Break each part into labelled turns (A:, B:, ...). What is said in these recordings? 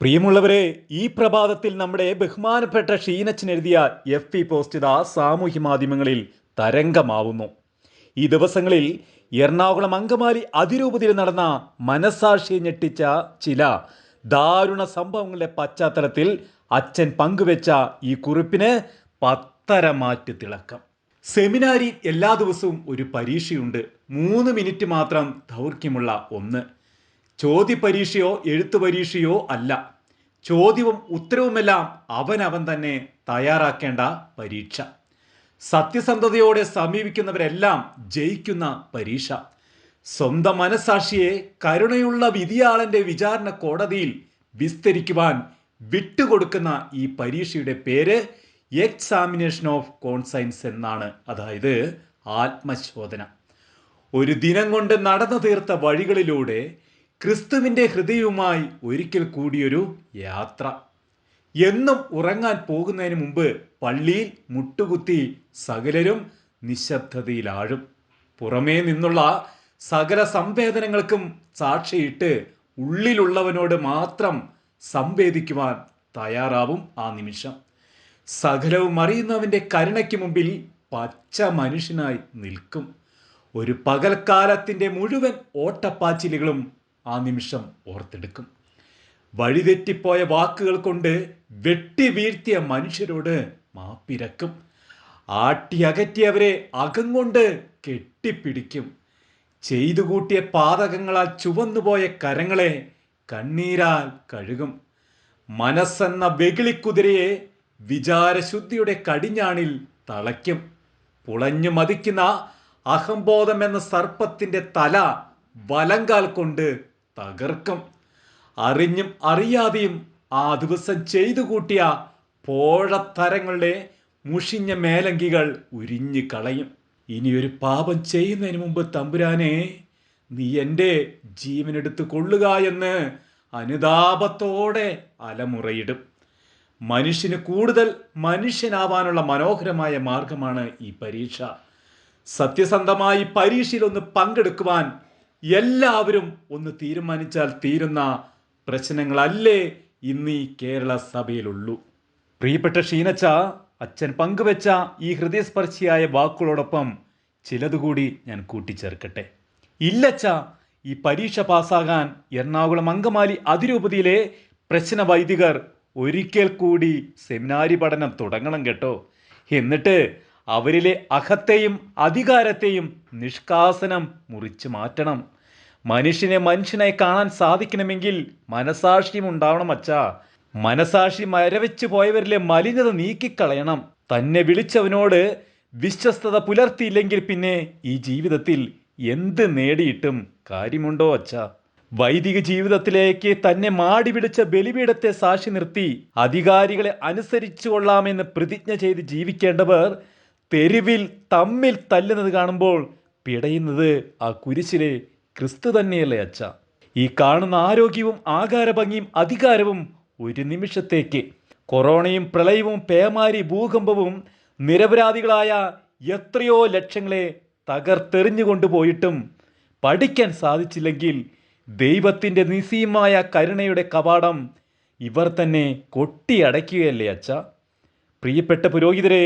A: പ്രിയമുള്ളവരെ ഈ പ്രഭാതത്തിൽ നമ്മുടെ ബഹുമാനപ്പെട്ട ഷീനച്ചൻ എഴുതിയ എഫ് പി പോസ്റ്റ് ഇതാ സാമൂഹ്യ മാധ്യമങ്ങളിൽ തരംഗമാവുന്നു. ഈ ദിവസങ്ങളിൽ എറണാകുളം അങ്കമാലി അതിരൂപതയിൽ നടന്ന മനസാക്ഷിയെ ഞെട്ടിച്ച ചില ദാരുണ സംഭവങ്ങളുടെ പശ്ചാത്തലത്തിൽ അച്ഛൻ പങ്കുവെച്ച ഈ കുറിപ്പിന് പത്തരമാറ്റ് തിളക്കം. സെമിനാരി എല്ലാ ദിവസവും ഒരു പരീക്ഷയുണ്ട്. മൂന്ന് മിനിറ്റ് മാത്രം ദൗർഘ്യമുള്ള ഒന്ന്. ചോദ്യ പരീക്ഷയോ എഴുത്തു പരീക്ഷയോ അല്ല. ചോദ്യവും ഉത്തരവുമെല്ലാം അവനവൻ തന്നെ തയ്യാറാക്കേണ്ട പരീക്ഷ. സത്യസന്ധതയോടെ സമീപിക്കുന്നവരെല്ലാം ജയിക്കുന്ന പരീക്ഷ. സ്വന്തം മനസാക്ഷിയെ കരുണയുള്ള വിധിയാളന്റെ വിചാരണ കോടതിയിൽ വിസ്തരിക്കുവാൻ വിട്ടുകൊടുക്കുന്ന ഈ പരീക്ഷയുടെ പേര് എക്സാമിനേഷൻ ഓഫ് കോൺസൈൻസ് എന്നാണ്. അതായത് ആത്മശോധന. ഒരു ദിനം കൊണ്ട് നടന്നു തീർത്ത വഴികളിലൂടെ ക്രിസ്തുവിന്റെ ഹൃദയവുമായി ഒരിക്കൽ കൂടിയൊരു യാത്ര. എന്നും ഉറങ്ങാൻ പോകുന്നതിന് മുമ്പ് പള്ളിയിൽ മുട്ടുകുത്തി സകലരും നിശബ്ദതയിലാഴും. പുറമേ നിന്നുള്ള സകല സംവേദനങ്ങൾക്കും സാക്ഷിയിട്ട് ഉള്ളിലുള്ളവനോട് മാത്രം സംവേദിക്കുവാൻ തയ്യാറാവും ആ നിമിഷം. സകലവും അറിയുന്നവന്റെ കരുണയ്ക്ക് മുമ്പിൽ പച്ച മനുഷ്യനായി നിൽക്കും. ഒരു പകൽക്കാലത്തിന്റെ മുഴുവൻ ഓട്ടപ്പാച്ചിലുകളും ആ നിമിഷം ഓർത്തെടുക്കും. വഴിതെറ്റിപ്പോയ വാക്കുകൾ കൊണ്ട് വെട്ടി വീഴ്ത്തിയ മനുഷ്യരോട് മാപ്പിരക്കും. ആട്ടി അകറ്റിയവരെ അകം കൊണ്ട് കെട്ടിപ്പിടിക്കും. ചെയ്തു കൂട്ടിയ പാതകങ്ങളാൽ ചുവന്നുപോയ കരങ്ങളെ കണ്ണീരാൽ കഴുകും. മനസ്സെന്ന വെകിളിക്കുതിരയെ വിചാരശുദ്ധിയുടെ കടിഞ്ഞാണിൽ തളയ്ക്കും. പുളഞ്ഞു മതിക്കുന്ന അഹംബോധമെന്ന സർപ്പത്തിന്റെ തല വലങ്കാൽ കൊണ്ട് തകർക്കും. അറിഞ്ഞും അറിയാതെയും ആ ദിവസം ചെയ്തു കൂട്ടിയ പോഴത്തരങ്ങളുടെ മുഷിഞ്ഞ മേലങ്കികൾ ഉരിഞ്ഞു കളയും. ഇനിയൊരു പാപം ചെയ്യുന്നതിന് മുമ്പ് തമ്പുരാനെ നീ എന്റെ ജീവനെടുത്ത് കൊള്ളുക എന്ന് അനുതാപത്തോടെ അലമുറയിടും. മനുഷ്യന് കൂടുതൽ മനുഷ്യനാവാനുള്ള മനോഹരമായ മാർഗമാണ് ഈ പരീക്ഷ. സത്യസന്ധമായി പരീക്ഷയിൽ ഒന്ന് പങ്കെടുക്കുവാൻ എല്ലാവരും ഒന്ന് തീരുമാനിച്ചാൽ തീരുന്ന പ്രശ്നങ്ങളല്ലേ ഇന്ന് ഈ കേരള സഭയിലുള്ളൂ. പ്രിയപ്പെട്ട ഷീനച്ച അച്ഛൻ പങ്കുവെച്ച ഈ ഹൃദയസ്പർശിയായ വാക്കുകളോടൊപ്പം ചിലതുകൂടി ഞാൻ കൂട്ടിച്ചേർക്കട്ടെ. ഇല്ലച്ച ഈ പരീക്ഷ പാസ്സാകാൻ എറണാകുളം അങ്കമാലി അതിരൂപതയിലെ പ്രശ്ന വൈദികർ ഒരിക്കൽ കൂടി സെമിനാരി പഠനം തുടങ്ങണം കേട്ടോ. എന്നിട്ട് അവരിലെ അഹത്തെയും അധികാരത്തെയും നിഷ്കാസനം മുറിച്ചു മാറ്റണം. മനുഷ്യനെ മനുഷ്യനായി കാണാൻ സാധിക്കണമെങ്കിൽ മനസാക്ഷിയും ഉണ്ടാവണം അച്ഛാ. മനസാക്ഷി മരവിച്ചു പോയവരിലെ മലിനത നീക്കിക്കളയണം. തന്നെ വിളിച്ചവനോട് വിശ്വസ്തത പുലർത്തിയില്ലെങ്കിൽ പിന്നെ ഈ ജീവിതത്തിൽ എന്ത് നേടിയിട്ടും കാര്യമുണ്ടോ അച്ഛ? വൈദിക ജീവിതത്തിലേക്ക് തന്നെ മാടി പിടിച്ച ബലിപീഠത്തെ സാക്ഷി നിർത്തി അധികാരികളെ അനുസരിച്ചു കൊള്ളാമെന്ന് പ്രതിജ്ഞ ചെയ്ത് ജീവിക്കേണ്ടവർ തെരുവിൽ തമ്മിൽ തല്ലുന്നത് കാണുമ്പോൾ പിടയുന്നത് ആ കുരിശിലെ ക്രിസ്തു തന്നെയല്ലേ അച്ഛ. ഈ കാണുന്ന ആരോഗ്യവും ആകാരഭംഗിയും അധികാരവും ഒരു നിമിഷത്തേക്ക്. കൊറോണയും പ്രളയവും പേമാരി ഭൂകമ്പവും നിരപരാധികളായ എത്രയോ ലക്ഷങ്ങളെ തകർത്തെറിഞ്ഞു കൊണ്ടുപോയിട്ടും പഠിക്കാൻ സാധിച്ചില്ലെങ്കിൽ ദൈവത്തിന്റെ നിസീമായ കരുണയുടെ കവാടം ഇവർ തന്നെ കൊട്ടിയടയ്ക്കുകയല്ലേ അച്ഛ. പ്രിയപ്പെട്ട പുരോഹിതരെ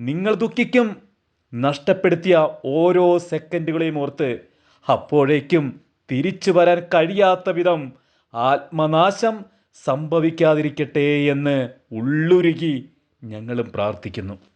A: നിങ്ങൾ ദുഃഖിക്കും. നഷ്ടപ്പെടുത്തിയ ഓരോ സെക്കൻഡുകളെയും ഓർത്ത് അപ്പോഴേക്കും തിരിച്ചു വരാൻ കഴിയാത്ത വിധം ആത്മനാശം സംഭവിക്കാതിരിക്കട്ടെ എന്ന് ഉള്ളുരുകി ഞങ്ങളും പ്രാർത്ഥിക്കുന്നു.